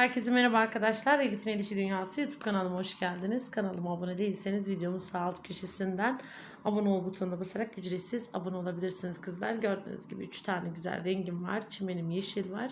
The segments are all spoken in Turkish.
Herkese merhaba arkadaşlar. Elif'in Elişi Dünyası YouTube kanalıma hoş geldiniz. Kanalıma abone değilseniz videomun sağ alt köşesinden abone ol butonuna basarak ücretsiz abone olabilirsiniz kızlar. Gördüğünüz gibi 3 tane güzel rengim var. Çimenim yeşil var.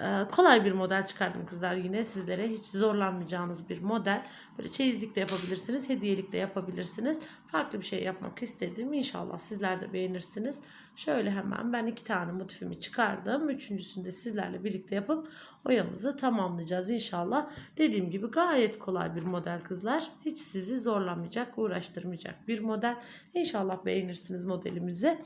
Ee, kolay bir model çıkardım kızlar yine sizlere. Hiç zorlanmayacağınız bir model. Böyle çeyizlik de yapabilirsiniz. Hediyelik de yapabilirsiniz. Farklı bir şey yapmak istedim. İnşallah sizler de beğenirsiniz. Şöyle hemen ben iki tane motifimi çıkardım. Üçüncüsünü de sizlerle birlikte yapıp oyamızı tamamlayacağız inşallah. Dediğim gibi gayet kolay bir model kızlar. Hiç sizi zorlamayacak, uğraştırmayacak bir model. İnşallah beğenirsiniz modelimizi.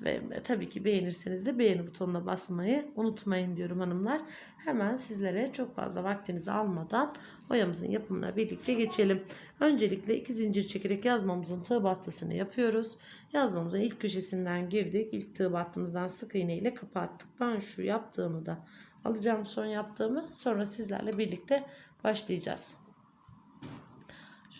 Ve tabii ki beğenirseniz de beğeni butonuna basmayı unutmayın diyorum hanımlar. Hemen sizlere çok fazla vaktinizi almadan oyamızın yapımına birlikte geçelim. Öncelikle iki zincir çekerek yazmamızın tığ battısını yapıyoruz. Yazmamızın ilk köşesinden girdik. İlk tığ battığımızdan sık iğne ile kapattık. Ben şu yaptığımı da alacağım son yaptığımı. Sonra sizlerle birlikte başlayacağız.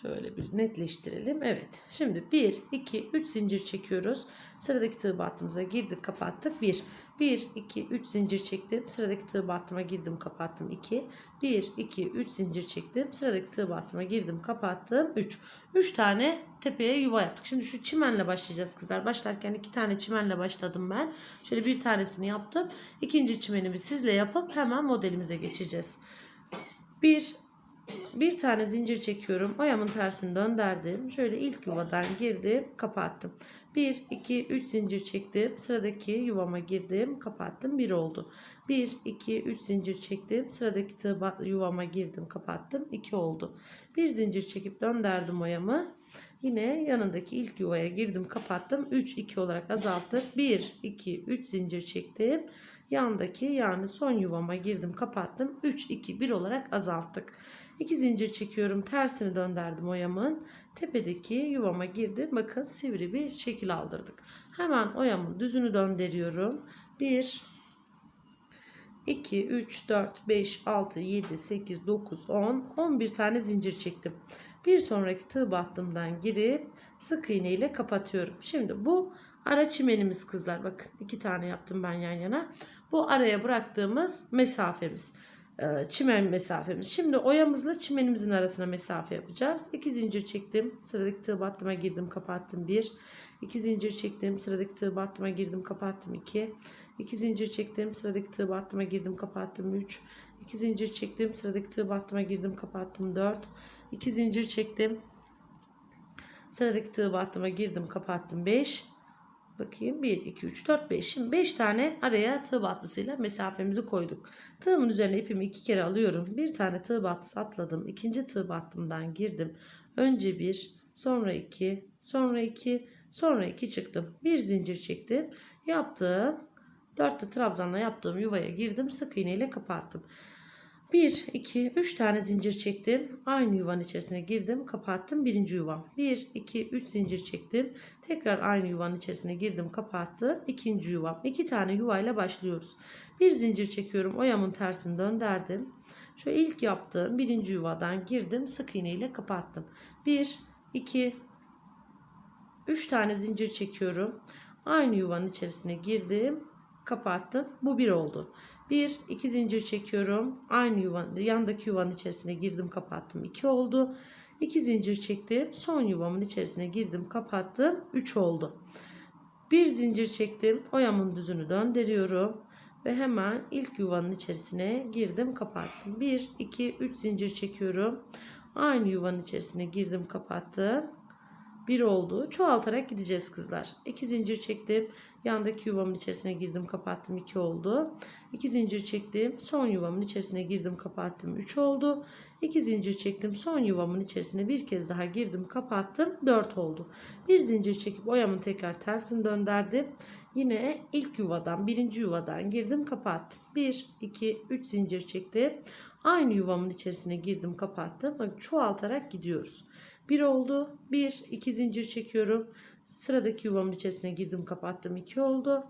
Şöyle bir netleştirelim. Evet. Şimdi 1, 2, 3 zincir çekiyoruz. Sıradaki tığ battığımıza girdik kapattık. 1, 1, 2, 3 zincir çektim. Sıradaki tığ battıma girdim kapattım. 2, 1, 2, 3 zincir çektim. Sıradaki tığ battıma girdim kapattım. 3. 3 tane tepeye yuva yaptık. Şimdi şu çimenle başlayacağız kızlar. Başlarken 2 tane çimenle başladım ben. Şöyle bir tanesini yaptım. İkinci çimenimi sizle yapıp hemen modelimize geçeceğiz. 1, bir tane zincir çekiyorum. Ayağımın tersini döndürdüm. Şöyle ilk yuvadan girdim, kapattım. 1 2 3 zincir çektim. Sıradaki yuvama girdim, kapattım. 1 oldu. 1 2 3 zincir çektim. Sıradaki tığ yuvama girdim, kapattım. 2 oldu. Bir zincir çekip döndürdüm oyamı. Yine yanındaki ilk yuvaya girdim, kapattım. 3 2 olarak azalttık. 1 2 3 zincir çektim. Yandaki yani son yuvama girdim, kapattım. 3 2 1 olarak azalttık. 2 zincir çekiyorum. Tersini döndürdüm oyamın. Tepedeki yuvama girdim. Bakın sivri bir şekil aldırdık. Hemen oyamın düzünü döndürüyorum. 1 2 3 4 5 6 7 8 9 10 11 tane zincir çektim. Bir sonraki tığ battımdan girip sık iğne ile kapatıyorum. Şimdi bu ara çimenimiz kızlar. Bakın iki tane yaptım ben yan yana. Bu araya bıraktığımız mesafemiz. E, çimen mesafemiz. Şimdi oyamızla çimenimizin arasına mesafe yapacağız. 2 zincir çektim. Sıradaki tığ battıma girdim kapattım 1. 2 zincir çektim. Sıradaki tığ battıma girdim kapattım 2. 2 zincir çektim. Sıradaki tığ battıma girdim kapattım 3. 2 zincir çektim. Sıradaki tığ battıma girdim kapattım 4. 2 zincir çektim. Sıradaki tığ battıma girdim kapattım 5. Bakayım 1, 2, 3, 4, 5. Şimdi 5 tane araya tığ battısıyla mesafemizi koyduk. Tığımın üzerine ipimi 2 kere alıyorum. Bir tane tığ battısı atladım. İkinci tığ battımdan girdim. Önce 1, sonra 2, sonra 2, sonra 2 çıktım. Bir zincir çektim. Yaptığım 4 trabzanla yaptığım yuvaya girdim. Sık iğne ile kapattım. 1, 2, 3 tane zincir çektim. Aynı yuvanın içerisine girdim. Kapattım. Birinci yuvam. 1, 2, 3 zincir çektim. Tekrar aynı yuvanın içerisine girdim. Kapattım. İkinci yuvam. 2 tane yuvayla başlıyoruz. Bir zincir çekiyorum. Oyamın tersini döndürdüm. Şu ilk yaptığım birinci yuvadan girdim. Sık iğne ile kapattım. 1, 2, 3 tane zincir çekiyorum. Aynı yuvanın içerisine girdim kapattım. Bu bir oldu. Bir, iki zincir çekiyorum. Aynı yuvan, yandaki yuvanın içerisine girdim, kapattım. İki oldu. İki zincir çektim. Son yuvamın içerisine girdim, kapattım. Üç oldu. Bir zincir çektim. Oyamın düzünü döndürüyorum. Ve hemen ilk yuvanın içerisine girdim, kapattım. Bir, iki, üç zincir çekiyorum. Aynı yuvanın içerisine girdim, kapattım. 1 oldu. Çoğaltarak gideceğiz kızlar. 2 zincir çektim. Yandaki yuvamın içerisine girdim kapattım 2 oldu. 2 zincir çektim. Son yuvamın içerisine girdim kapattım 3 oldu. 2 zincir çektim. Son yuvamın içerisine bir kez daha girdim kapattım 4 oldu. Bir zincir çekip oyamın tekrar tersini döndürdüm. Yine ilk yuvadan birinci yuvadan girdim kapattım. 1 2 3 zincir çektim. Aynı yuvamın içerisine girdim kapattım. Çoğaltarak gidiyoruz. 1 oldu. 1 2 zincir çekiyorum. Sıradaki yuvamın içerisine girdim kapattım 2 oldu.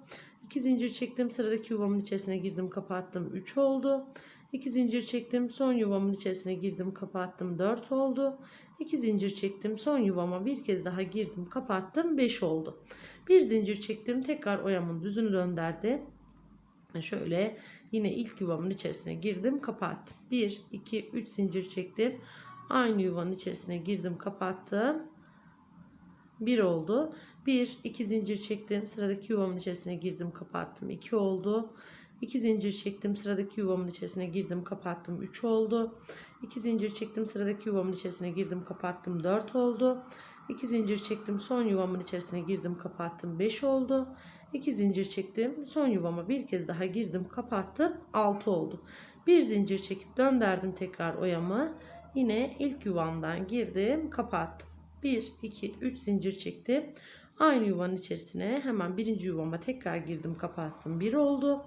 2 zincir çektim. Sıradaki yuvamın içerisine girdim kapattım 3 oldu. 2 zincir çektim. Son yuvamın içerisine girdim kapattım 4 oldu. 2 zincir çektim. Son yuvama bir kez daha girdim kapattım 5 oldu. Bir zincir çektim. Tekrar oyamın düzünü döndürdüm. Şöyle yine ilk yuvamın içerisine girdim kapattım. 1, 2, 3 zincir çektim. Aynı yuvanın içerisine girdim kapattım. 1 oldu. 1, 2 zincir çektim. Sıradaki yuvamın içerisine girdim kapattım. 2 oldu. 2 zincir çektim. Sıradaki yuvamın içerisine girdim kapattım. 3 oldu. 2 zincir çektim. Sıradaki yuvamın içerisine girdim kapattım. 4 oldu. 2 zincir çektim. Son yuvamın içerisine girdim kapattım. 5 oldu. 2 zincir çektim. Son yuvama bir kez daha girdim kapattım. 6 oldu. Bir zincir çekip döndürdüm tekrar oyamı. Yine ilk yuvamdan girdim kapattım. 1, 2, 3 zincir çektim. Aynı yuvanın içerisine hemen birinci yuvama tekrar girdim kapattım. 1 oldu.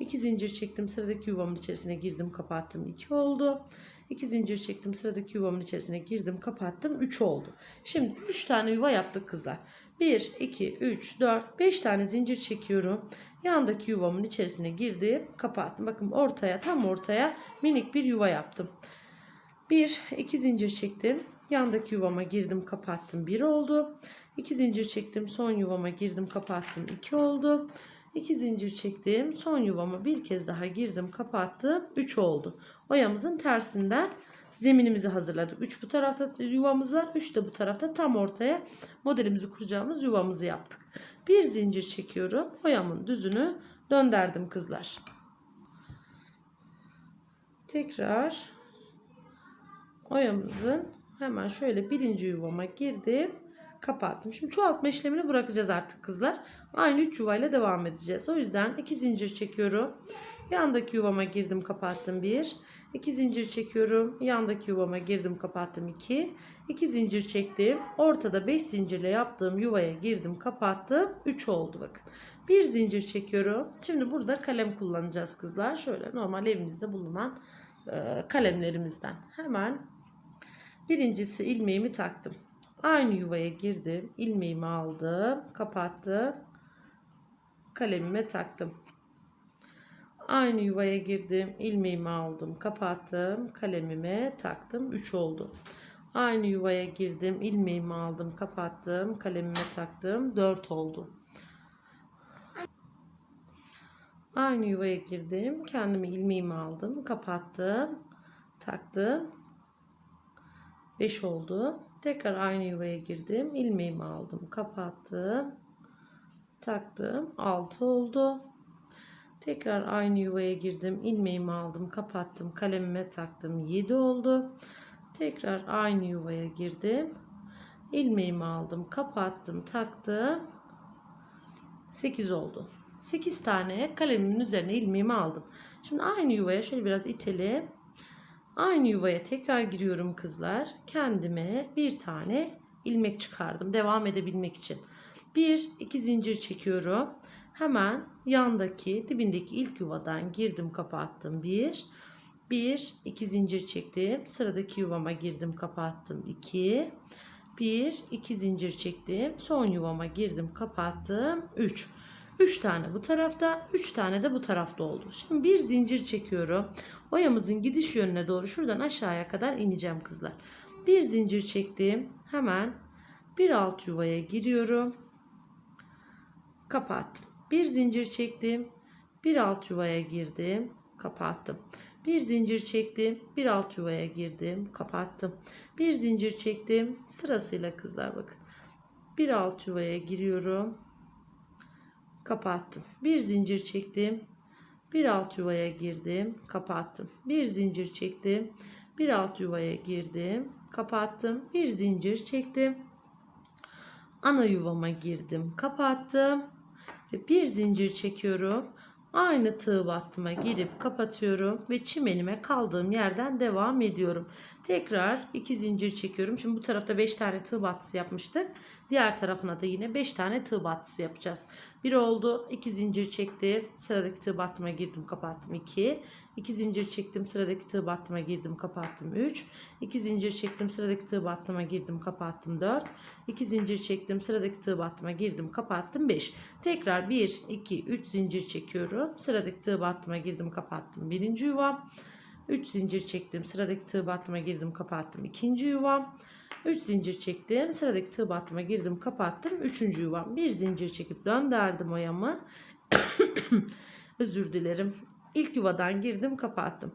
2 zincir çektim sıradaki yuvamın içerisine girdim kapattım. 2 oldu. 2 zincir çektim sıradaki yuvamın içerisine girdim kapattım. 3 oldu. Şimdi 3 tane yuva yaptık kızlar. 1, 2, 3, 4, 5 tane zincir çekiyorum. Yandaki yuvamın içerisine girdim kapattım. Bakın ortaya tam ortaya minik bir yuva yaptım. 1, 2 zincir çektim. Yandaki yuvama girdim kapattım 1 oldu. 2 zincir çektim son yuvama girdim kapattım 2 oldu. 2 zincir çektim son yuvama bir kez daha girdim kapattım 3 oldu. Oyamızın tersinden zeminimizi hazırladık. 3 bu tarafta yuvamız var 3 de bu tarafta tam ortaya modelimizi kuracağımız yuvamızı yaptık. Bir zincir çekiyorum oyamın düzünü döndürdüm kızlar. Tekrar oyamızın hemen şöyle birinci yuvama girdim kapattım. Şimdi çoğaltma işlemini bırakacağız artık kızlar. Aynı 3 yuvayla devam edeceğiz. O yüzden 2 zincir çekiyorum. Yandaki yuvama girdim kapattım 1. 2 zincir çekiyorum. Yandaki yuvama girdim kapattım 2. 2 zincir çektim. Ortada 5 zincirle yaptığım yuvaya girdim kapattım. 3 oldu bakın. Bir zincir çekiyorum. Şimdi burada kalem kullanacağız kızlar. Şöyle normal evimizde bulunan kalemlerimizden. Hemen birincisi ilmeğimi taktım. Aynı yuvaya girdim. ilmeğimi aldım. Kapattım. Kalemime taktım. Aynı yuvaya girdim. ilmeğimi aldım. Kapattım. Kalemime taktım. 3 oldu. Aynı yuvaya girdim. ilmeğimi aldım. Kapattım. Kalemime taktım. 4 oldu. Aynı yuvaya girdim. Kendime ilmeğimi aldım. Kapattım. Taktım. 5 oldu. Tekrar aynı yuvaya girdim. ilmeğimi aldım. Kapattım. Taktım. 6 oldu. Tekrar aynı yuvaya girdim. ilmeğimi aldım. Kapattım. Kalemime taktım. 7 oldu. Tekrar aynı yuvaya girdim. ilmeğimi aldım. Kapattım. Taktım. 8 oldu. 8 tane kalemimin üzerine ilmeğimi aldım. Şimdi aynı yuvaya şöyle biraz itelim. Aynı yuvaya tekrar giriyorum kızlar. Kendime bir tane ilmek çıkardım devam edebilmek için. Bir, iki zincir çekiyorum. Hemen yandaki dibindeki ilk yuvadan girdim kapattım. Bir, bir, iki zincir çektim. Sıradaki yuvama girdim kapattım. İki, bir, iki zincir çektim. Son yuvama girdim kapattım. Üç. 3 tane bu tarafta, 3 tane de bu tarafta oldu. Şimdi bir zincir çekiyorum. Oyamızın gidiş yönüne doğru şuradan aşağıya kadar ineceğim kızlar. Bir zincir çektim. Hemen bir alt yuvaya giriyorum. Kapattım. Bir zincir çektim. Bir alt yuvaya girdim. Kapattım. Bir zincir çektim. Bir alt yuvaya girdim. Kapattım. Bir zincir çektim. Sırasıyla kızlar bakın. Bir alt yuvaya giriyorum kapattım. Bir zincir çektim. Bir alt yuvaya girdim, kapattım. Bir zincir çektim. Bir alt yuvaya girdim, kapattım. Bir zincir çektim. Ana yuvama girdim, kapattım. Ve bir zincir çekiyorum. Aynı tığ battıma girip kapatıyorum ve çimenime kaldığım yerden devam ediyorum. Tekrar iki zincir çekiyorum. Şimdi bu tarafta 5 tane tığ battısı yapmıştık. Diğer tarafına da yine 5 tane tığ battısı yapacağız. Bir oldu. 2 zincir çektim. Sıradaki tığ battıma girdim kapattım 2. 2 zincir çektim. Sıradaki tığ battıma girdim kapattım 3. 2 zincir çektim. Sıradaki tığ battıma girdim kapattım 4. 2 zincir çektim. Sıradaki tığ battıma girdim kapattım 5. Tekrar 1 2 3 zincir çekiyorum. Sıradaki tığ battıma girdim kapattım. Birinci yuvam. 3 zincir çektim. Sıradaki tığ battıma girdim kapattım. ikinci yuvam. 3 zincir çektim. Sıradaki tığ battıma girdim kapattım. Üçüncü yuvam. Bir zincir çekip döndürdüm oyamı. Özür dilerim. İlk yuvadan girdim kapattım.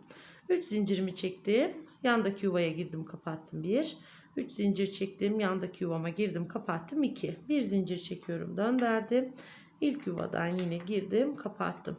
3 zincirimi çektim. Yandaki yuvaya girdim kapattım 1. 3 zincir çektim. Yandaki yuvama girdim kapattım 2. 1 zincir çekiyorum döndürdüm. İlk yuvadan yine girdim kapattım.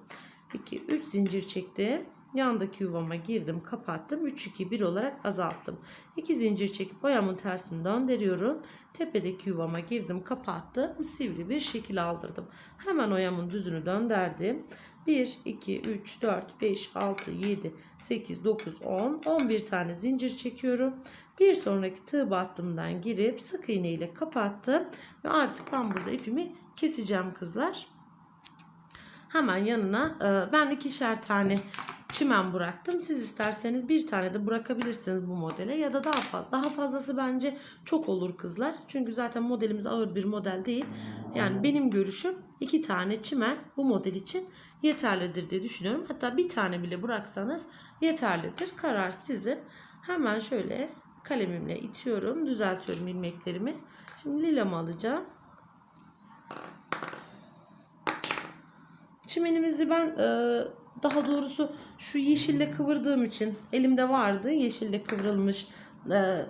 2 3 zincir çektim. Yandaki yuvama girdim kapattım 3 2 1 olarak azalttım 2 zincir çekip boyamın tersini döndürüyorum tepedeki yuvama girdim kapattım sivri bir şekil aldırdım hemen oyamın düzünü döndürdüm 1 2 3 4 5 6 7 8 9 10 11 tane zincir çekiyorum. Bir sonraki tığ battımdan girip sık iğne ile kapattım ve artık ben burada ipimi keseceğim kızlar. Hemen yanına e, ben ikişer tane çimen bıraktım. Siz isterseniz bir tane de bırakabilirsiniz bu modele ya da daha fazla. Daha fazlası bence çok olur kızlar. Çünkü zaten modelimiz ağır bir model değil. Yani benim görüşüm iki tane çimen bu model için yeterlidir diye düşünüyorum. Hatta bir tane bile bıraksanız yeterlidir. Karar sizin. Hemen şöyle kalemimle itiyorum. Düzeltiyorum ilmeklerimi. Şimdi lilamı alacağım. Çimenimizi ben e, daha doğrusu şu yeşille kıvırdığım için elimde vardı yeşille kıvrılmış e,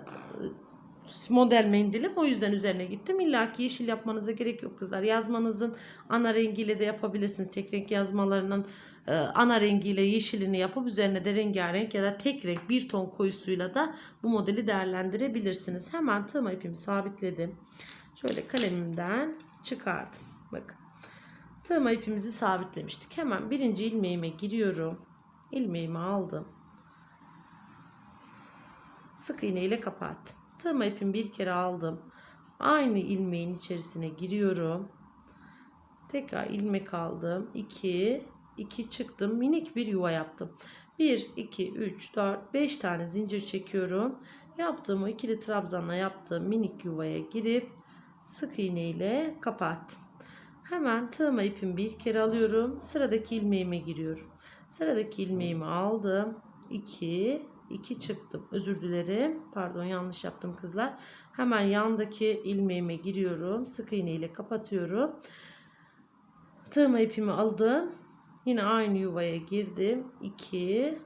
model mendilim. O yüzden üzerine gittim. İlla ki yeşil yapmanıza gerek yok kızlar. Yazmanızın ana rengiyle de yapabilirsiniz. Tek renk yazmalarının e, ana rengiyle yeşilini yapıp üzerine de rengarenk ya da tek renk bir ton koyusuyla da bu modeli değerlendirebilirsiniz. Hemen tığma ipimi sabitledim. Şöyle kalemimden çıkardım. Bakın. Tığma ipimizi sabitlemiştik. Hemen birinci ilmeğime giriyorum. İlmeğimi aldım. Sık iğne ile kapattım. Tığma ipimi bir kere aldım. Aynı ilmeğin içerisine giriyorum. Tekrar ilmek aldım. 2 2 çıktım. Minik bir yuva yaptım. 1 2 3 4 5 tane zincir çekiyorum. Yaptığım ikili trabzanla yaptığım minik yuvaya girip sık iğne ile kapattım. Hemen tığma ipimi bir kere alıyorum. Sıradaki ilmeğime giriyorum. Sıradaki ilmeğimi aldım. 2 2 çıktım. Özür dilerim. Pardon yanlış yaptım kızlar. Hemen yandaki ilmeğime giriyorum. Sık iğne ile kapatıyorum. Tığma ipimi aldım. Yine aynı yuvaya girdim. 2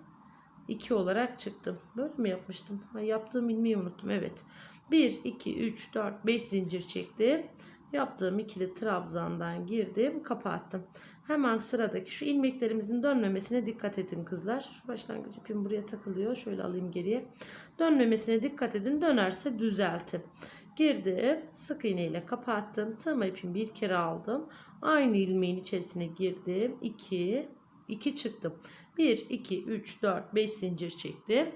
2 olarak çıktım. Böyle mi yapmıştım? Ha, yaptığım ilmeği unuttum. Evet. 1 2 3 4 5 zincir çektim. Yaptığım ikili trabzandan girdim, kapattım. Hemen sıradaki şu ilmeklerimizin dönmemesine dikkat edin kızlar. Şu başlangıç ipim buraya takılıyor. Şöyle alayım geriye. Dönmemesine dikkat edin. Dönerse düzeltin. Girdim. Sık iğne ile kapattım. Tığma ipimi bir kere aldım. Aynı ilmeğin içerisine girdim. 2 2 çıktım. 1 2 3 4 5 zincir çektim.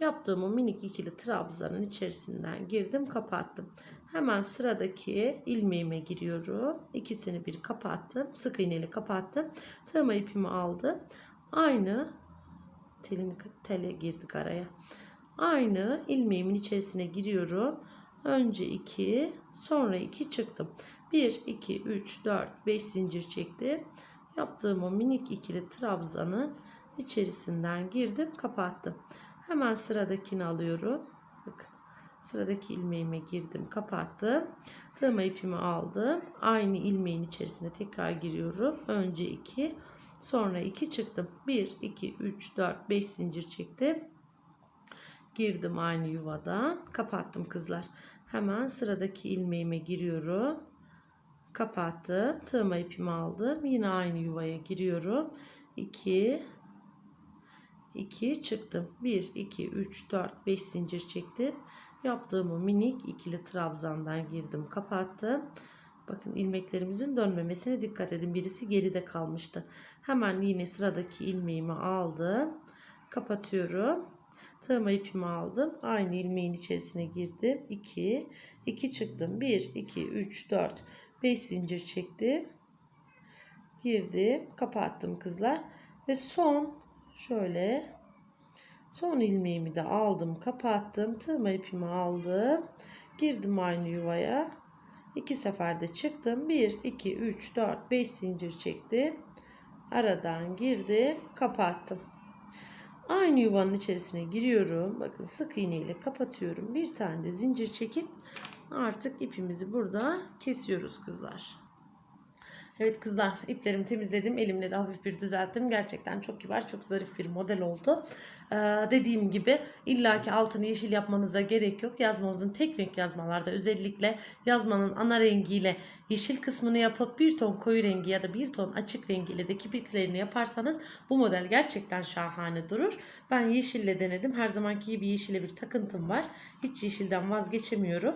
Yaptığım o minik ikili trabzanın içerisinden girdim, kapattım. Hemen sıradaki ilmeğime giriyorum. İkisini bir kapattım. Sık iğneyle kapattım. Tığma ipimi aldım. Aynı telini tele girdik araya. Aynı ilmeğimin içerisine giriyorum. Önce 2, sonra 2 çıktım. 1 2 3 4 5 zincir çektim. Yaptığım o minik ikili trabzanın içerisinden girdim, kapattım. Hemen sıradakini alıyorum. Bakın. Sıradaki ilmeğime girdim, kapattım. Tığma ipimi aldım. Aynı ilmeğin içerisine tekrar giriyorum. Önce 2, sonra 2 çıktım. 1 2 3 4 5 zincir çektim. Girdim aynı yuvadan. Kapattım kızlar. Hemen sıradaki ilmeğime giriyorum. Kapattım. Tığma ipimi aldım. Yine aynı yuvaya giriyorum. 2 2 çıktım. 1 2 3 4 5 zincir çektim. Yaptığım minik ikili trabzandan girdim, kapattım. Bakın ilmeklerimizin dönmemesine dikkat edin. Birisi geride kalmıştı. Hemen yine sıradaki ilmeğimi aldım. Kapatıyorum. Tığma ipimi aldım. Aynı ilmeğin içerisine girdim. 2 2 çıktım. 1 2 3 4 5 zincir çektim. Girdim, kapattım kızlar. Ve son şöyle son ilmeğimi de aldım, kapattım. Tığma ipimi aldım. Girdim aynı yuvaya. İki seferde çıktım. 1 2 3 4 5 zincir çektim. Aradan girdim, kapattım. Aynı yuvanın içerisine giriyorum. Bakın sık iğne ile kapatıyorum. Bir tane de zincir çekip artık ipimizi burada kesiyoruz kızlar. Evet kızlar iplerimi temizledim. Elimle de hafif bir düzelttim. Gerçekten çok kibar, çok zarif bir model oldu. Ee, dediğim gibi illaki altını yeşil yapmanıza gerek yok. Yazmanızın tek renk yazmalarda özellikle yazmanın ana rengiyle yeşil kısmını yapıp bir ton koyu rengi ya da bir ton açık rengiyle de kirpiklerini yaparsanız bu model gerçekten şahane durur. Ben yeşille denedim. Her zamanki gibi yeşile bir takıntım var. Hiç yeşilden vazgeçemiyorum.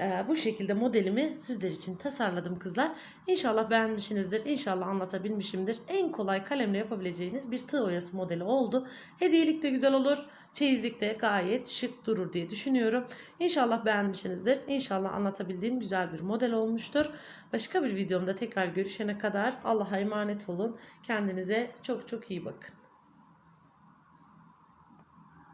Ee, bu şekilde modelimi sizler için tasarladım kızlar. İnşallah beğenmişsinizdir. İnşallah anlatabilmişimdir. En kolay kalemle yapabileceğiniz bir tığ oyası modeli oldu. Hediyelik de güzel olur. Çeyizlik de gayet şık durur diye düşünüyorum. İnşallah beğenmişsinizdir. İnşallah anlatabildiğim güzel bir model olmuştur. Başka bir videomda tekrar görüşene kadar Allah'a emanet olun. Kendinize çok çok iyi bakın.